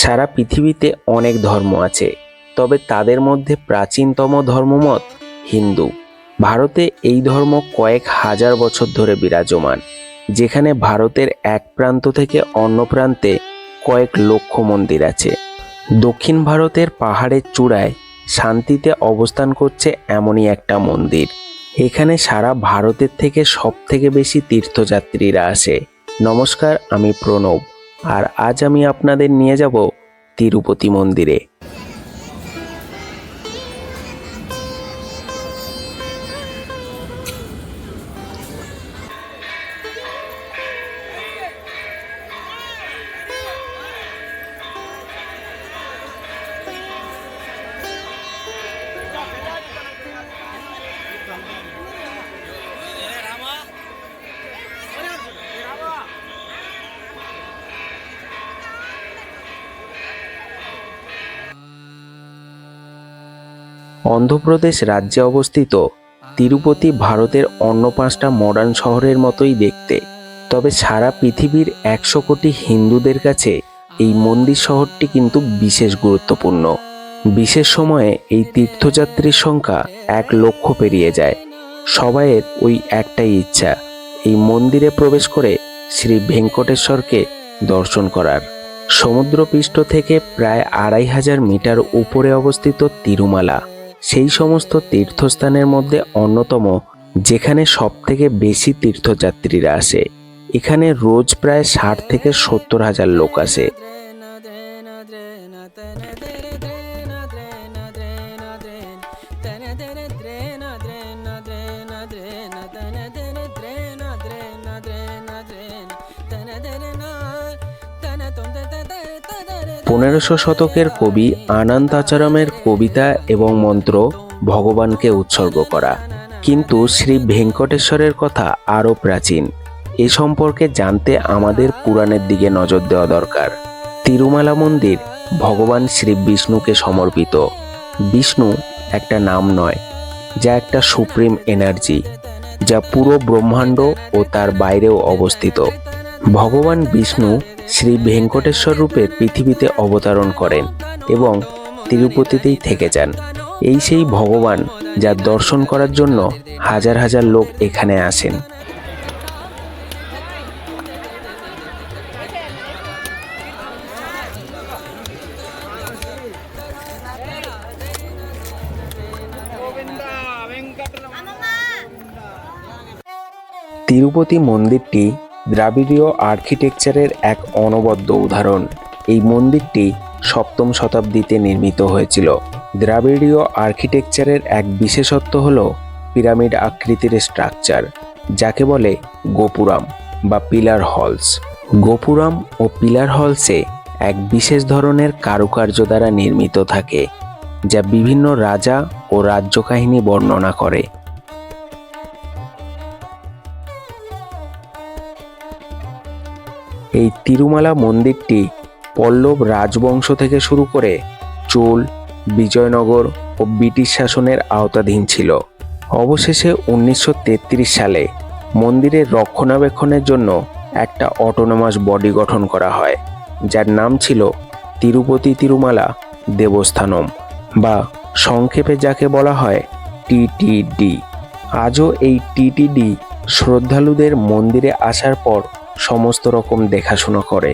সারা পৃথিবীতে অনেক ধর্ম আছে, তবে তাদের মধ্যে প্রাচীনতম ধর্মমত হিন্দু। ভারতে এই ধর্ম কয়েক হাজার বছর ধরে বিরাজমান, যেখানে ভারতের এক প্রান্ত থেকে অন্য প্রান্তে কয়েক লক্ষ মন্দির আছে। দক্ষিণ ভারতের পাহাড়ের চূড়ায় শান্তিতে অবস্থান করছে এমনই একটা মন্দির। এখানে সারা ভারতের থেকে সব থেকে বেশি তীর্থযাত্রীরা আসে। নমস্কার, আমি প্রণব। আর আজ আমি আপনাদের নিয়ে যাব তিরুপতি মন্দিরে। অন্ধ্রপ্রদেশ রাজ্যে অবস্থিত তিরুপতি ভারতের অন্য পাঁচটা মডার্ন শহরের মতোই দেখতে। তবে সারা পৃথিবীর একশো কোটি হিন্দুদের কাছে এই মন্দির শহরটি কিন্তু বিশেষ গুরুত্বপূর্ণ। বিশেষ সময়ে এই তীর্থযাত্রীর সংখ্যা এক লক্ষ পেরিয়ে যায়। সবাইয়ের ওই একটাই ইচ্ছা, এই মন্দিরে প্রবেশ করে শ্রী ভেঙ্কটেশ্বরকে দর্শন করার। সমুদ্রপৃষ্ঠ থেকে প্রায় আড়াই হাজার মিটার উপরে অবস্থিত তিরুমালা। সেই সমস্ত তীর্থস্থানের মধ্যে অন্যতম, যেখানে সব থেকে বেশি তীর্থযাত্রীরা আসে। এখানে রোজ প্রায় ষাট থেকে সত্তর হাজার লোক আসে। পনেরোশো শতকের কবি আনন্দ আচারমের কবিতা এবং মন্ত্র ভগবানকে উৎসর্গ করা। কিন্তু শ্রী ভেঙ্কটেশ্বরের কথা আরও প্রাচীন। এ সম্পর্কে জানতে আমাদের পুরাণের দিকে নজর দেওয়া দরকার। তিরুমালা মন্দির ভগবান শ্রী বিষ্ণুকে সমর্পিত। বিষ্ণু একটা নাম নয়, যা একটা সুপ্রিম এনার্জি, যা পুরো ব্রহ্মাণ্ড ও তার বাইরেও অবস্থিত। ভগবান বিষ্ণু শ্রী ভেঙ্কটেশ্বর রূপে পৃথিবীতে অবতরণ করেন এবং তিরুপতিতেই থেকে যান। এই সেই ভগবান যার দর্শন করার জন্য হাজার হাজার লোক এখানে আসেন। তিরুপতি মন্দিরটি দ্রাবিড়ীয় আর্কিটেকচারের এক অনবদ্য উদাহরণ। এই মন্দিরটি সপ্তম শতাব্দীতে নির্মিত হয়েছিল। দ্রাবিড়ীয় আর্কিটেকচারের এক বিশেষত্ব হল পিরামিড আকৃতির স্ট্রাকচার, যাকে বলে গোপুরাম বা পিলার হলস। গোপুরাম ও পিলার হলসে এক বিশেষ ধরনের কারুকার্য দ্বারা নির্মিত থাকে, যা বিভিন্ন রাজা ও রাজ্য কাহিনী বর্ণনা করে। এই তিরুমালা মন্দিরটি পল্লব রাজবংশ থেকে শুরু করে চোল, বিজয়নগর ও ব্রিটিশ শাসনের আওতাধীন ছিল। অবশেষে উনিশশো তেত্রিশ সালে মন্দিরের রক্ষণাবেক্ষণের জন্য একটা অটোনমাস বডি গঠন করা হয়, যার নাম ছিল তিরুপতি তিরুমালা দেবস্থানম বা সংক্ষেপে যাকে বলা হয় টিটিডি আজও এই টিটিডি শ্রদ্ধালুদের মন্দিরে আসার পর সমস্ত রকম দেখাশোনা করে।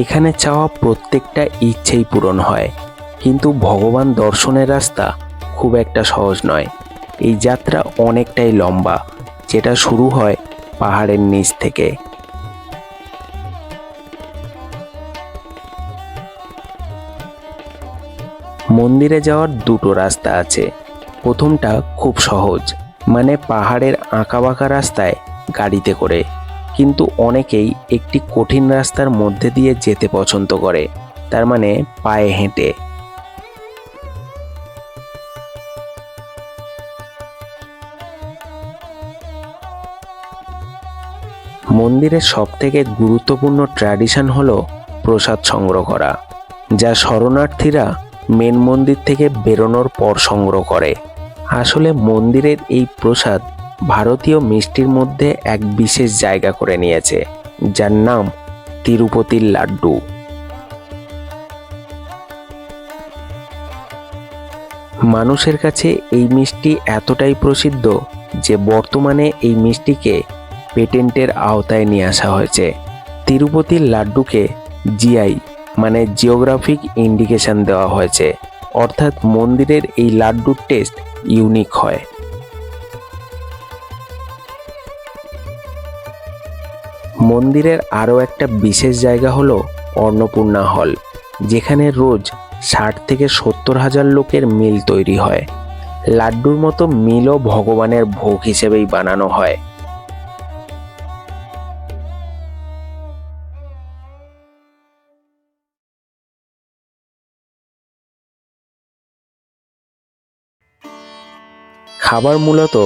এখানে চাওয়া প্রত্যেকটা ইচ্ছেই পূরণ হয়, কিন্তু ভগবান দর্শনের রাস্তা খুব একটা সহজ নয়। এই যাত্রা অনেকটাই লম্বা, যেটা শুরু হয় পাহাড়ের নিচ থেকে। মন্দিরে যাওয়ার দুটো রাস্তা আছে। প্রথমটা খুব সহজ মানে পাহাড়ের আঁকাবাঁকা রাস্তায় গাড়িতে করে। কিন্তু অনেকেই একটি কঠিন রাস্তার মধ্যে দিয়ে যেতে পছন্দ করে, তার মানে পায়ে হেঁটে। মন্দিরের সবথেকে গুরুত্বপূর্ণ ট্র্যাডিশন হলো প্রসাদ সংগ্রহ করা, যা শরণার্থীরা মেন মন্দির থেকে বেরোনোর পর সংগ্রহ করে। আসলে মন্দিরের এই প্রসাদ ভারতীয় মিষ্টির মধ্যে এক বিশেষ জায়গা করে নিয়েছে, যার নাম তিরুপতির লাড্ডু। মানুষের কাছে এই মিষ্টি এতটাই প্রসিদ্ধ যে বর্তমানে এই মিষ্টিকে পেটেন্টের আওতায় নিয়ে আসা হয়েছে। তিরুপতির লাড্ডুকে জিআই মানে জিওগ্রাফিক ইন্ডিকেশন দেওয়া হয়েছে। অর্থাৎ মন্দিরের এই লাড্ডুর টেস্ট ইউনিক হয়। মন্দিরের আরও একটা বিশেষ জায়গা হলো অন্নপূর্ণা হল, যেখানে রোজ ষাট থেকে সত্তর হাজার লোকের মিল তৈরি হয়। লাড্ডুর মতো মিলও ভগবানের ভোগ হিসেবেই বানানো হয়। খাবার মূলত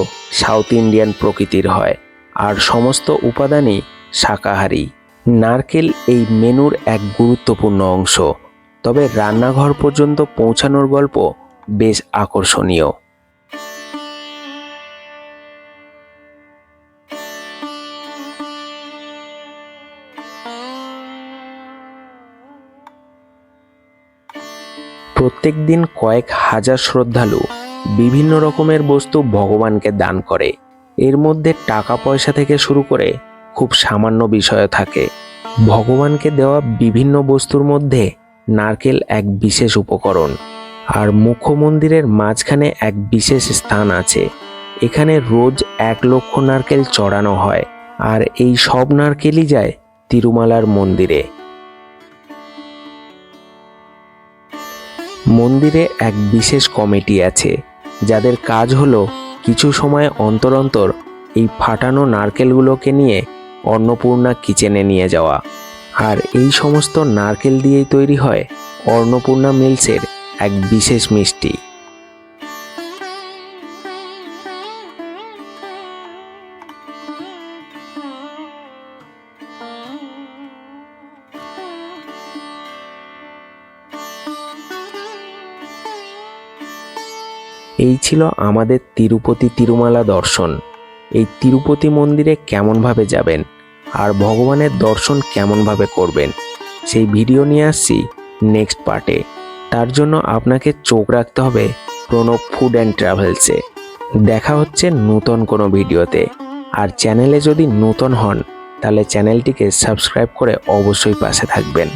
সাউথ ইন্ডিয়ান প্রকৃতির হয়, আর সমস্ত উপাদানই শাকাহারী। নারকেল এই মেনুর এক গুরুত্বপূর্ণ অংশ, তবে রান্নাঘর পর্যন্ত পৌঁছানোর গল্প বেশ আকর্ষণীয়। প্রত্যেক দিন কয়েক হাজার শ্রদ্ধালু বিভিন্ন রকমের বস্তু ভগবানকে দান করে। এর মধ্যে টাকা পয়সা থেকে শুরু করে খুব সামান্য বিষয় থাকে। ভগবানকে দেওয়া বিভিন্ন বস্তুর মধ্যে নারকেল এক বিশেষ উপকরণ, আর মুখ্য মন্দিরের মাঝখানে এক বিশেষ স্থান আছে। এখানে রোজ এক লক্ষ নারকেল চড়ানো হয়, আর এই সব নারকেলই যায় তিরুমালার মন্দিরে। মন্দিরে এক বিশেষ কমিটি আছে যাদের কাজ হলো কিছু সময় অন্তর অন্তর এই ফাটানো নারকেলগুলোকে নিয়ে অন্নপূর্ণা কিচেনে নিয়ে যাওয়া। আর এই সমস্ত নারকেল দিয়েই তৈরি হয় অন্নপূর্ণা মিলসের এক বিশেষ মিষ্টি। এই ছিল আমাদের তিরুপতি তিরুমালা দর্শন। এই তিরুপতি মন্দিরে কেমনভাবে যাবেন আর ভগবানের দর্শন কেমনভাবে করবেন, সেই ভিডিও নিয়ে আসছি নেক্সট পার্টে। তার জন্য আপনাকে চোখ রাখতে হবে প্রণব ফুড অ্যান্ড ট্রাভেলসে। দেখা হচ্ছে নতুন কোনো ভিডিওতে। আর চ্যানেলে যদি নতুন হন, তাহলে চ্যানেলটিকে সাবস্ক্রাইব করে অবশ্যই পাশে থাকবেন।